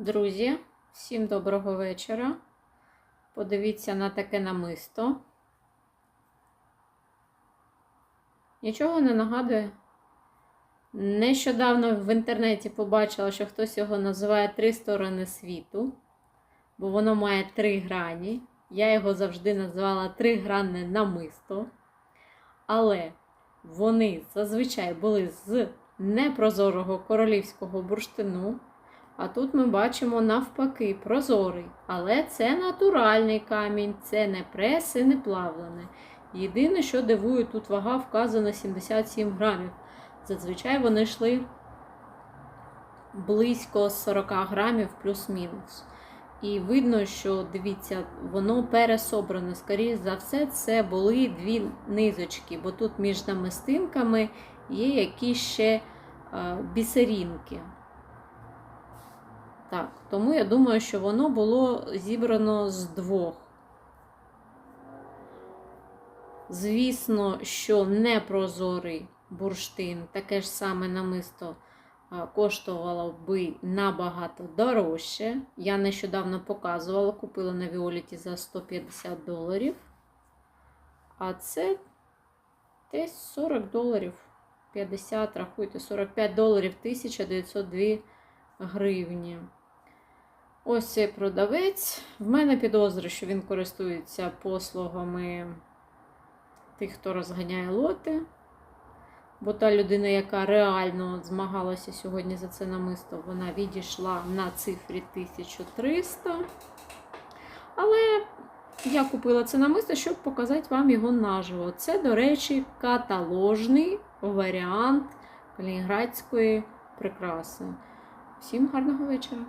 Друзі, всім доброго вечора. Подивіться на таке намисто. Нічого не нагадує. Нещодавно в інтернеті побачила, що хтось його називає три сторони світу, бо воно має три грані. Я його завжди називала тригранне намисто. Але вони зазвичай були з непрозорого королівського бурштину. А тут ми бачимо навпаки прозорий. Але це натуральний камінь, це не прес і не плавлене. Єдине, що дивує, тут вага вказана 77 грамів. Зазвичай вони йшли близько 40 грамів плюс-мінус. І видно, що дивіться, воно пересобране. Скоріше за все, це були дві низочки, бо тут між намистинками є якісь ще е, бісерінки. Так, тому я думаю, що воно було зібрано з двох. Звісно, що непрозорий бурштин, таке ж саме намисто коштувало би набагато дорожче. Я нещодавно показувала, купила на Віоліті за 150 доларів. А це десь 40 доларів. 50, рахуйте, 45 доларів 1902 гривні. Ось цей продавець. В мене підозри, що він користується послугами тих, хто розганяє лоти. Бо та людина, яка реально змагалася сьогодні за це намисто, вона відійшла на цифрі 1300. Але я купила це намисто, щоб показати вам його наживо. Це, до речі, каталожний варіант калінінградської прикраси. Всім гарного вечора!